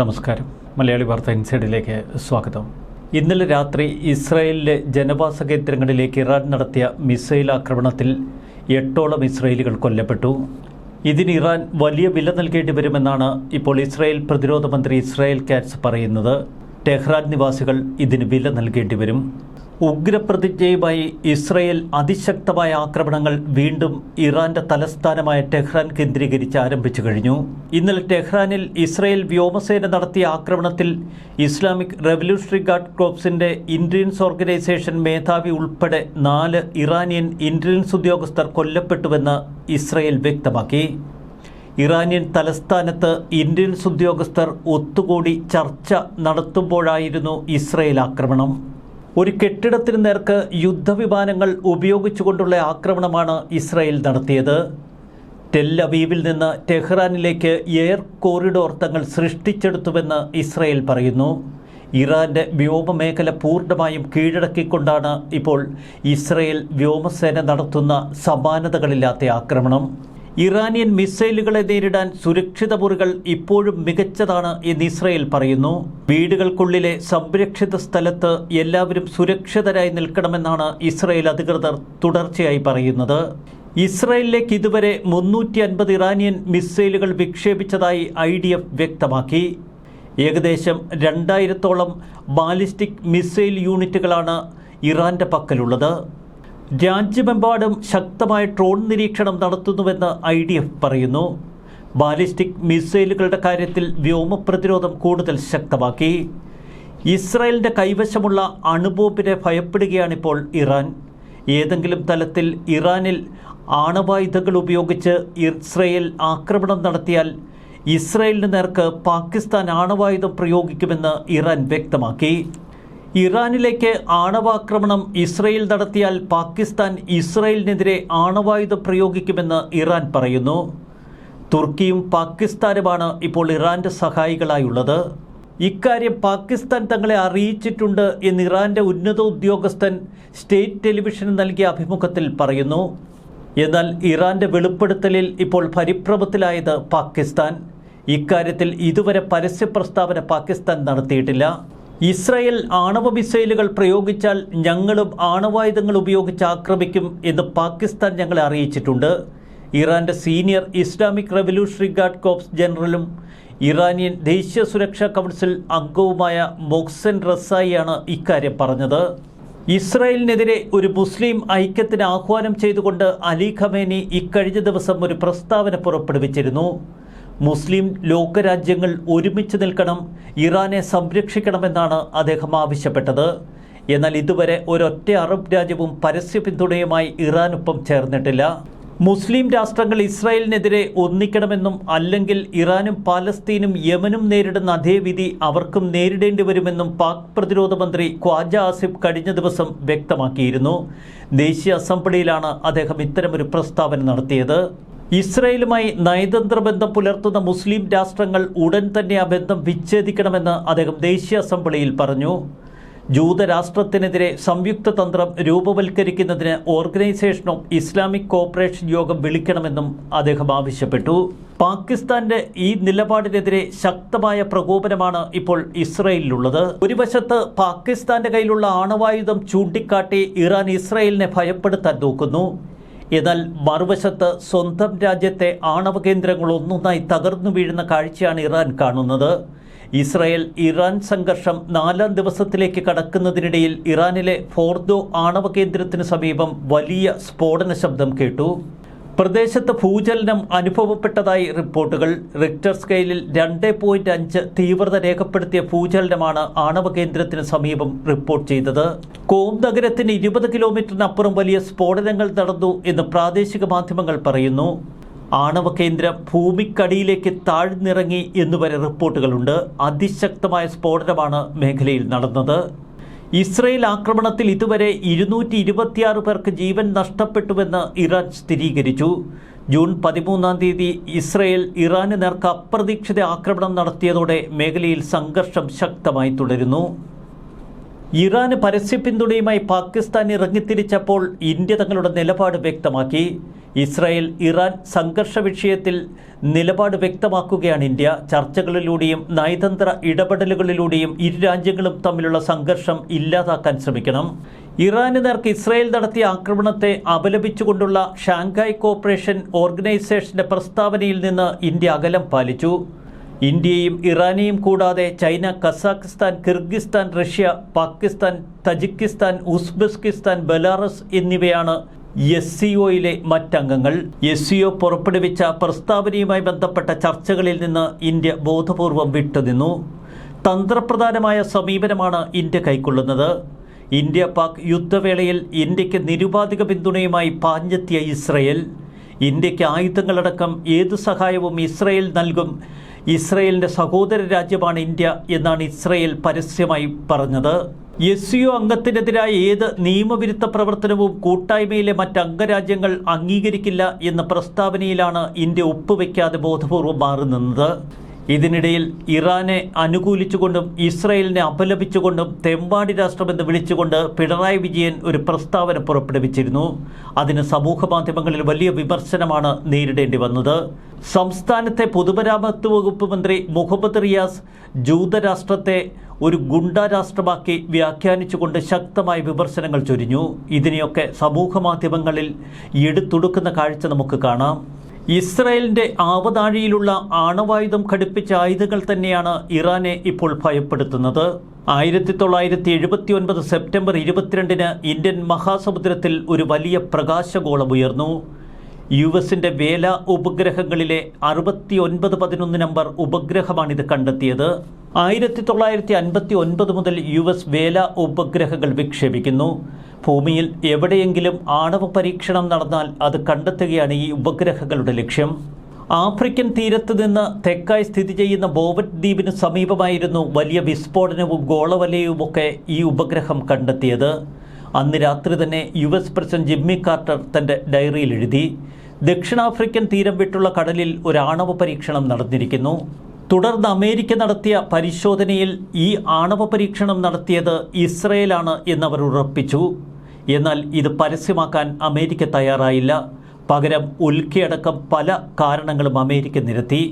നമസ്കാരം. മലയാളി വാർത്ത ഇൻസൈഡിലേക്ക് സ്വാഗതം. ഇന്നലെ രാത്രി ഇസ്രായേലിലെ ജനവാസ കേന്ദ്രങ്ങളിലേക്ക് ഇറാൻ നടത്തിയ മിസൈൽ ആക്രമണത്തിൽ എട്ടോളം ഇസ്രായേലികൾ കൊല്ലപ്പെട്ടു. ഇതിന് ഇറാൻ വലിയ വില നൽകേണ്ടി വരുമെന്നാണ് ഇപ്പോൾ ഇസ്രായേൽ പ്രതിരോധ മന്ത്രി ഇസ്രായേൽ കാറ്റ്സ് പറയുന്നത്. ടെഹ്റാൻ നിവാസികൾ ഇതിന് വില നൽകേണ്ടി വരും. ഉഗ്രപ്രതിജ്ഞയുമായി ഇസ്രയേൽ അതിശക്തമായ ആക്രമണങ്ങൾ വീണ്ടും ഇറാന്റെ തലസ്ഥാനമായ ടെഹ്റാൻ കേന്ദ്രീകരിച്ച് ആരംഭിച്ചു കഴിഞ്ഞു. ഇന്നലെ ടെഹ്റാനിൽ ഇസ്രയേൽ വ്യോമസേന നടത്തിയ ആക്രമണത്തിൽ ഇസ്ലാമിക് റവല്യൂഷണറി ഗാർഡ് ക്രോപ്സിന്റെ ഇന്റലിജൻസ് ഓർഗനൈസേഷൻ മേധാവി ഉൾപ്പെടെ നാല് ഇറാനിയൻ ഇന്റലിജൻസ് ഉദ്യോഗസ്ഥർ കൊല്ലപ്പെട്ടുവെന്ന് ഇസ്രയേൽ വ്യക്തമാക്കി. ഇറാനിയൻ തലസ്ഥാനത്ത് ഇന്ത്യൻസ് ഉദ്യോഗസ്ഥർ ഒത്തുകൂടി ചർച്ച നടത്തുമ്പോഴായിരുന്നു ഇസ്രയേൽ ആക്രമണം. ഒരു കെട്ടിടത്തിന് നേർക്ക് യുദ്ധവിമാനങ്ങൾ ഉപയോഗിച്ചുകൊണ്ടുള്ള ആക്രമണമാണ് ഇസ്രായേൽ നടത്തിയത്. ടെല്ലവീവിൽ നിന്ന് ടെഹ്റാനിലേക്ക് എയർ കോറിഡോർ തങ്ങൾ സൃഷ്ടിച്ചെടുത്തുവെന്ന് ഇസ്രായേൽ പറയുന്നു. ഇറാന്റെ വ്യോമമേഖല പൂർണമായും കീഴടക്കിക്കൊണ്ടാണ് ഇപ്പോൾ ഇസ്രായേൽ വ്യോമസേന നടത്തുന്ന സമാനതകളില്ലാത്ത ആക്രമണം. ഇറാനിയൻ മിസൈലുകളെ നേരിടാൻ സുരക്ഷിത മുറികൾ ഇപ്പോഴും മികച്ചതാണ് എന്ന് ഇസ്രയേൽ പറയുന്നു. വീടുകൾക്കുള്ളിലെ സംരക്ഷിത സ്ഥലത്ത് എല്ലാവരും സുരക്ഷിതരായി നിൽക്കണമെന്നാണ് ഇസ്രയേൽ അധികൃതർ തുടർച്ചയായി പറയുന്നത്. ഇസ്രയേലിലേക്ക് ഇതുവരെ മുന്നൂറ്റി അൻപത് ഇറാനിയൻ മിസൈലുകൾ വിക്ഷേപിച്ചതായി ഐ ഡി എഫ് വ്യക്തമാക്കി. ഏകദേശം രണ്ടായിരത്തോളം ബാലിസ്റ്റിക് മിസൈൽ യൂണിറ്റുകളാണ് ഇറാന്റെ പക്കലുള്ളത്. രാജ്യമെമ്പാടും ശക്തമായ ഡ്രോൺ നിരീക്ഷണം നടത്തുന്നുവെന്ന് ഐ ഡി എഫ് പറയുന്നു. ബാലിസ്റ്റിക് മിസൈലുകളുടെ കാര്യത്തിൽ വ്യോമ പ്രതിരോധം കൂടുതൽ ശക്തമാക്കി. ഇസ്രായേലിന്റെ കൈവശമുള്ള അണുബോംബിനെ ഭയപ്പെടുകയാണിപ്പോൾ ഇറാൻ. ഏതെങ്കിലും തലത്തിൽ ഇറാനിൽ ആണവായുധങ്ങൾ ഉപയോഗിച്ച് ഇസ്രയേൽ ആക്രമണം നടത്തിയാൽ ഇസ്രയേലിന് നേർക്ക് പാകിസ്ഥാൻ ആണവായുധം പ്രയോഗിക്കുമെന്ന് ഇറാൻ വ്യക്തമാക്കി. ഇറാനിലേക്ക് ആണവാക്രമണം ഇസ്രയേൽ നടത്തിയാൽ പാകിസ്ഥാൻ ഇസ്രയേലിനെതിരെ ആണവായുധ പ്രയോഗിക്കുമെന്ന് ഇറാൻ പറയുന്നു. തുർക്കിയും പാകിസ്ഥാനുമാണ് ഇപ്പോൾ ഇറാന്റെ സഹായികളായുള്ളത്. ഇക്കാര്യം പാകിസ്ഥാൻ തങ്ങളെ അറിയിച്ചിട്ടുണ്ട് എന്ന് ഇറാന്റെ ഉന്നത ഉദ്യോഗസ്ഥൻ സ്റ്റേറ്റ് ടെലിവിഷന് നൽകിയ അഭിമുഖത്തിൽ പറയുന്നു. എന്നാൽ ഇറാന്റെ വെളിപ്പെടുത്തലിൽ ഇപ്പോൾ പരിഭ്രമത്തിലായത് പാകിസ്ഥാൻ. ഇക്കാര്യത്തിൽ ഇതുവരെ പരസ്യ പ്രസ്താവന പാകിസ്ഥാൻ നടത്തിയിട്ടില്ല. ഇസ്രായേൽ ആണവ മിസൈലുകൾ പ്രയോഗിച്ചാൽ ഞങ്ങളും ആണവായുധങ്ങൾ ഉപയോഗിച്ച് ആക്രമിക്കും എന്ന് പാകിസ്ഥാൻ ഞങ്ങളെ അറിയിച്ചിട്ടുണ്ട്. ഇറാന്റെ senior Islamic revolutionary guard corps ജനറലും Iranian ദേശീയ സുരക്ഷാ കൗൺസിൽ അംഗവുമായ മോക്സൻ റസായിയാണ് ഇക്കാര്യം പറഞ്ഞത്. ഇസ്രായേലിനെതിരെ ഒരു മുസ്ലിം ഐക്യത്തിന് ആഹ്വാനം ചെയ്തുകൊണ്ട് അലി ഖമേനി ഇക്കഴിഞ്ഞ ദിവസം ഒരു പ്രസ്താവന പുറപ്പെടുവിച്ചിരുന്നു. മുസ്ലിം ലോകരാജ്യങ്ങൾ ഒരുമിച്ച് നിൽക്കണം ഇറാനെ സംരക്ഷിക്കണമെന്നാണ് അദ്ദേഹം ആവശ്യപ്പെട്ടത്. എന്നാൽ ഇതുവരെ ഒരൊറ്റ അറബ് രാജ്യവും പരസ്യ പിന്തുണയുമായി ഇറാനൊപ്പം ചേർന്നിട്ടില്ല. മുസ്ലിം രാഷ്ട്രങ്ങൾ ഇസ്രായേലിനെതിരെ ഒന്നിക്കണമെന്നും അല്ലെങ്കിൽ ഇറാനും പാലസ്തീനും യമനും നേരിടുന്ന അതേ വിധി അവർക്കും നേരിടേണ്ടി വരുമെന്നും പാക് പ്രതിരോധ മന്ത്രി ഖ്വാജ ആസിഫ് കഴിഞ്ഞ ദിവസം വ്യക്തമാക്കിയിരുന്നു. ദേശീയ അസംബ്ലിയിലാണ് അദ്ദേഹം ഇത്തരമൊരു പ്രസ്താവന നടത്തിയത്. ഇസ്രയേലുമായി നയതന്ത്ര ബന്ധം പുലർത്തുന്ന മുസ്ലിം രാഷ്ട്രങ്ങൾ ഉടൻ തന്നെ ആ ബന്ധം വിച്ഛേദിക്കണമെന്ന് അദ്ദേഹം ദേശീയ അസംബ്ലിയിൽ പറഞ്ഞു. ജൂതരാഷ്ട്രത്തിനെതിരെ സംയുക്ത തന്ത്രം രൂപവൽക്കരിക്കുന്നതിന് ഓർഗനൈസേഷനും ഇസ്ലാമിക് കോപ്പറേഷൻ യോഗം വിളിക്കണമെന്നും അദ്ദേഹം ആവശ്യപ്പെട്ടു. പാകിസ്ഥാന്റെ ഈ നിലപാടിനെതിരെ ശക്തമായ പ്രകോപനമാണ് ഇപ്പോൾ ഇസ്രയേലിലുള്ളത്. ഒരു വശത്ത് പാകിസ്ഥാന്റെ കയ്യിലുള്ള ആണവായുധം ചൂണ്ടിക്കാട്ടി ഇറാൻ ഇസ്രയേലിനെ ഭയപ്പെടുത്താൻ നോക്കുന്നു. എന്നാൽ മറുവശത്ത് സ്വന്തം രാജ്യത്തെ ആണവ കേന്ദ്രങ്ങൾ ഒന്നൊന്നായി തകർന്നു വീഴുന്ന കാഴ്ചയാണ് ഇറാൻ കാണുന്നത്. ഇസ്രായേൽ ഇറാൻ സംഘർഷം നാലാം ദിവസത്തിലേക്ക് കടക്കുന്നതിനിടയിൽ ഇറാനിലെ ഫോർദോ ആണവ കേന്ദ്രത്തിന് സമീപം വലിയ സ്ഫോടന ശബ്ദം കേട്ടു. പ്രദേശത്ത് ഭൂചലനം അനുഭവപ്പെട്ടതായി റിപ്പോർട്ടുകൾ. റിക്ടർ സ്കെയിലിൽ രണ്ട് പോയിന്റ് അഞ്ച് തീവ്രത രേഖപ്പെടുത്തിയ ഭൂചലനമാണ് ആണവ കേന്ദ്രത്തിന് സമീപം റിപ്പോർട്ട് ചെയ്തത്. കോം നഗരത്തിന് ഇരുപത് കിലോമീറ്ററിനപ്പുറം വലിയ സ്ഫോടനങ്ങൾ നടന്നു എന്ന് പ്രാദേശിക മാധ്യമങ്ങൾ പറയുന്നു. ആണവ കേന്ദ്രം ഭൂമിക്കടിയിലേക്ക് താഴ്ന്നിറങ്ങി എന്നുവരെ റിപ്പോർട്ടുകളുണ്ട്. അതിശക്തമായ സ്ഫോടനമാണ് മേഖലയിൽ നടന്നത്. ഇസ്രയേൽ ആക്രമണത്തിൽ ഇതുവരെ ഇരുന്നൂറ്റി ഇരുപത്തിയാറ് പേർക്ക് ജീവൻ നഷ്ടപ്പെട്ടുവെന്ന് ഇറാൻ സ്ഥിരീകരിച്ചു. ജൂൺ പതിമൂന്നാം തീയതി ഇസ്രയേൽ ഇറാന് നേർക്ക് അപ്രതീക്ഷിത ആക്രമണം നടത്തിയതോടെ മേഖലയിൽ സംഘർഷം ശക്തമായി തുടരുന്നു. ഇറാന് പരസ്യ പിന്തുണയുമായി പാകിസ്ഥാൻ ഇറങ്ങിത്തിരിച്ചപ്പോൾ ഇന്ത്യ തങ്ങളുടെ നിലപാട് വ്യക്തമാക്കി. ഇസ്രായേൽ ഇറാൻ സംഘർഷ വിഷയത്തിൽ നിലപാട് വ്യക്തമാക്കുകയാണ് ഇന്ത്യ. ചർച്ചകളിലൂടെയും നയതന്ത്ര ഇടപെടലുകളിലൂടെയും ഇരു രാജ്യങ്ങളും തമ്മിലുള്ള സംഘർഷം ഇല്ലാതാക്കാൻ ശ്രമിക്കണം. ഇറാന് നേർക്ക് ഇസ്രായേൽ നടത്തിയ ആക്രമണത്തെ അപലപിച്ചുകൊണ്ടുള്ള ഷാങ്ഹായ് കോപ്പറേഷൻ ഓർഗനൈസേഷന്റെ പ്രസ്താവനയിൽ നിന്ന് ഇന്ത്യ അകലം പാലിച്ചു. ഇന്ത്യയും ഇറാനെയും കൂടാതെ China Kazakhstan Kyrgyzstan Russia Pakistan Tajikistan Uzbekistan Belarus എന്നിവയാണ് എസ് സി ഒയിലെ മറ്റംഗങ്ങൾ എസ് സി ഒ പുറപ്പെടുവിച്ച പ്രസ്താവനയുമായി ബന്ധപ്പെട്ട ചർച്ചകളിൽ നിന്ന് ഇന്ത്യ ബോധപൂർവം വിട്ടുനിന്നു. തന്ത്രപ്രധാനമായ സമീപനമാണ് ഇന്ത്യ കൈക്കൊള്ളുന്നത്. ഇന്ത്യ പാക് യുദ്ധവേളയിൽ ഇന്ത്യയ്ക്ക് നിരുപാധിക പിന്തുണയുമായി പാഞ്ഞെത്തിയ ഇസ്രയേൽ. ഇന്ത്യയ്ക്ക് ആയുധങ്ങളടക്കം ഏതു സഹായവും ഇസ്രയേൽ നൽകും ഇസ്രയേലിന്റെ സഹോദര രാജ്യമാണ് ഇന്ത്യ എന്നാണ് ഇസ്രയേൽ പരസ്യമായി പറഞ്ഞത്. എസ് യു അംഗത്തിനെതിരായ ഏത് നിയമവിരുദ്ധ പ്രവർത്തനവും കൂട്ടായ്മയിലെ മറ്റ് അംഗരാജ്യങ്ങൾ അംഗീകരിക്കില്ല എന്ന പ്രസ്താവനയിലാണ് ഇന്ത്യ ഒപ്പുവെക്കാതെ ബോധപൂർവം മാറി നിന്നത് ഇതിനിടയിൽ ഇറാനെ അനുകൂലിച്ചുകൊണ്ടും ഇസ്രയേലിനെ അപലപിച്ചുകൊണ്ടും തെമ്പാടി രാഷ്ട്രമെന്ന് വിളിച്ചുകൊണ്ട് പിണറായി വിജയൻ ഒരു പ്രസ്താവന പുറപ്പെടുവിച്ചിരുന്നു. അതിന് സമൂഹ മാധ്യമങ്ങളിൽ വലിയ വിമർശനമാണ് നേരിടേണ്ടി വന്നത്. സംസ്ഥാനത്തെ പൊതുമരാമത്ത് വകുപ്പ് മന്ത്രി മുഹമ്മദ് റിയാസ് ജൂതരാഷ്ട്രത്തെ ഒരു ഗുണ്ടാരാഷ്ട്രമാക്കി വ്യാഖ്യാനിച്ചുകൊണ്ട് ശക്തമായ വിമർശനങ്ങൾ ചൊരിഞ്ഞു. ഇതിനെയൊക്കെ സമൂഹ മാധ്യമങ്ങളിൽ എടുത്തുടുക്കുന്ന കാഴ്ച നമുക്ക് കാണാം. ഇസ്രായേലിന്റെ ആവതാഴിയിലുള്ള ആണവായുധം ഘടിപ്പിച്ച ആയുധങ്ങൾ തന്നെയാണ് ഇറാനെ ഇപ്പോൾ ഭയപ്പെടുത്തുന്നത്. ആയിരത്തി തൊള്ളായിരത്തി എഴുപത്തി ഒൻപത് സെപ്റ്റംബർ ഇരുപത്തിരണ്ടിന് ഇന്ത്യൻ മഹാസമുദ്രത്തിൽ ഒരു വലിയ പ്രകാശഗോളം ഉയർന്നു. യു എസിന്റെ വേല ഉപഗ്രഹങ്ങളിലെ അറുപത്തി ഒൻപത് പതിനൊന്ന് നമ്പർ ഉപഗ്രഹമാണിത് കണ്ടെത്തിയത്. ആയിരത്തി തൊള്ളായിരത്തി അൻപത്തി ഒൻപത് മുതൽ യു എസ് വേല ഉപഗ്രഹങ്ങൾ വിക്ഷേപിക്കുന്നു. ഭൂമിയിൽ എവിടെയെങ്കിലും ആണവ പരീക്ഷണം നടന്നാൽ അത് കണ്ടെത്തുകയാണ് ഈ ഉപഗ്രഹങ്ങളുടെ ലക്ഷ്യം. ആഫ്രിക്കൻ തീരത്ത് നിന്ന് തെക്കായി സ്ഥിതി ചെയ്യുന്ന ബോവറ്റ് ദ്വീപിന് സമീപമായിരുന്നു വലിയ വിസ്ഫോടനവും ഗോളവലയവുമൊക്കെ ഈ ഉപഗ്രഹം കണ്ടെത്തിയത്. അന്ന് രാത്രി തന്നെ U S president Jimmy Carter തന്റെ ഡയറിയിൽ എഴുതി ദക്ഷിണാഫ്രിക്കൻ തീരം വിട്ടുള്ള കടലിൽ ഒരു ആണവ പരീക്ഷണം നടന്നിരിക്കുന്നു. തുടർന്ന് അമേരിക്ക നടത്തിയ പരിശോധനയിൽ ഈ ആണവ പരീക്ഷണം നടത്തിയത് ഇസ്രയേലാണ് എന്നവർ ഉറപ്പിച്ചു. എന്നാൽ ഇത് പരസ്യമാക്കാൻ അമേരിക്ക തയ്യാറായില്ല. പകരം ഉൽക്കയടക്കം പല കാരണങ്ങളും അമേരിക്ക നിരത്തി.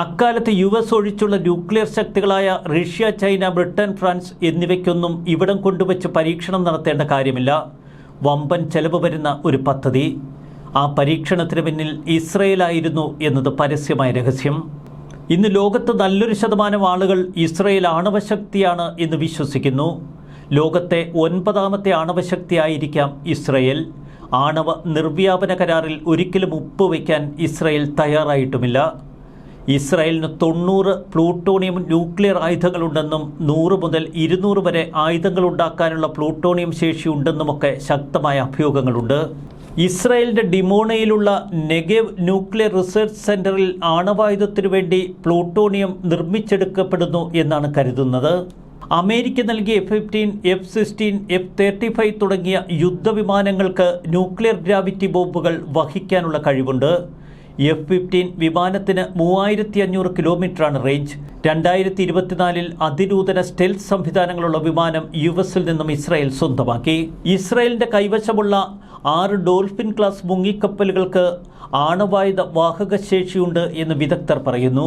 അക്കാലത്ത് യു എസ് ഒഴിച്ചുള്ള ന്യൂക്ലിയർ ശക്തികളായ റഷ്യ ചൈന ബ്രിട്ടൻ ഫ്രാൻസ് എന്നിവയ്ക്കൊന്നും ഇവിടം കൊണ്ടുവച്ച് പരീക്ഷണം നടത്തേണ്ട കാര്യമില്ല. വമ്പൻ ചെലവ് വരുന്ന ഒരു പദ്ധതി. ആ പരീക്ഷണത്തിന് പിന്നിൽ ഇസ്രയേലായിരുന്നു എന്നത് പരസ്യമായ രഹസ്യം. ഇന്ന് ലോകത്ത് നല്ലൊരു ശതമാനം ആളുകൾ ഇസ്രയേൽ ആണവശക്തിയാണ് എന്ന് വിശ്വസിക്കുന്നു. ലോകത്തെ ഒൻപതാമത്തെ ആണവശക്തിയായിരിക്കാം ഇസ്രയേൽ. ആണവ നിർവ്യാപന കരാറിൽ ഒരിക്കലും ഉപ്പുവയ്ക്കാൻ ഇസ്രയേൽ തയ്യാറായിട്ടുമില്ല. ഇസ്രായേലിന് തൊണ്ണൂറ് പ്ലൂട്ടോണിയം ന്യൂക്ലിയർ ആയുധങ്ങളുണ്ടെന്നും നൂറ് മുതൽ ഇരുന്നൂറ് വരെ ആയുധങ്ങൾ ഉണ്ടാക്കാനുള്ള പ്ലൂട്ടോണിയം ശേഷിയുണ്ടെന്നുമൊക്കെ ശക്തമായ അഭ്യൂഹങ്ങളുണ്ട് ഇസ്രായേലിന്റെ ഡിമോണയിലുള്ള നെഗേവ് ന്യൂക്ലിയർ റിസർച്ച് സെന്ററിൽ ആണവായുധത്തിനു വേണ്ടി പ്ലൂട്ടോണിയം നിർമ്മിച്ചെടുക്കപ്പെടുന്നു എന്നാണ് കരുതുന്നത്. അമേരിക്ക നൽകിയ F fifteen F sixteen F thirty five തുടങ്ങിയ യുദ്ധവിമാനങ്ങൾക്ക് ന്യൂക്ലിയർ ഗ്രാവിറ്റി ബോംബുകൾ വഹിക്കാനുള്ള കഴിവുണ്ട്. എഫ് ഫിഫ്റ്റീൻ വിമാനത്തിന് മൂവായിരത്തി അഞ്ഞൂറ് കിലോമീറ്ററാണ് റേഞ്ച് രണ്ടായിരത്തി ഇരുപത്തിനാലിൽ അതിനൂതന സ്റ്റെൽത്ത് സംവിധാനങ്ങളുള്ള വിമാനം യു എസിൽ നിന്നും ഇസ്രായേൽ സ്വന്തമാക്കി. ഇസ്രായേലിന്റെ കൈവശമുള്ള ആറ് ഡോൾഫിൻ ക്ലാസ് മുങ്ങിക്കപ്പലുകൾക്ക് ആണവായുധ വാഹക ശേഷിയുണ്ട് എന്ന് വിദഗ്ധർ പറയുന്നു.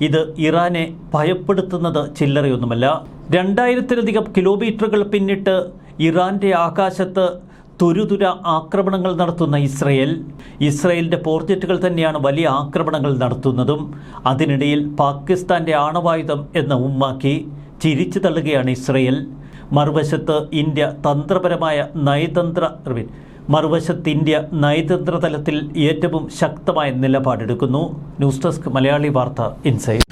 ഇത് ഇറാനെ ഭയപ്പെടുത്തുന്നത് ചില്ലറയൊന്നുമല്ല. രണ്ടായിരത്തിലധികം കിലോമീറ്ററുകൾ പിന്നിട്ട് ഇറാന്റെ ആകാശത്ത് തുരുതുര ആക്രമണങ്ങൾ നടത്തുന്ന ഇസ്രയേൽ. ഇസ്രയേലിന്റെ പോർജറ്റുകൾ തന്നെയാണ് വലിയ ആക്രമണങ്ങൾ നടത്തുന്നതും അതിനിടയിൽ പാകിസ്ഥാന്റെ ആണവായുധം എന്ന ഉമ്മാക്കി ചിരിച്ചു തള്ളുകയാണ് ഇസ്രയേൽ. മറുവശത്ത് ഇന്ത്യ തന്ത്രപരമായ നയതന്ത്ര മറുവശത്ത് ഇന്ത്യ നയതന്ത്ര തലത്തിൽ ഏറ്റവും ശക്തമായ നിലപാടെടുക്കുന്നു. ന്യൂസ് ഡെസ്ക് മലയാളി വാർത്ത ഇൻസൈറ്റ്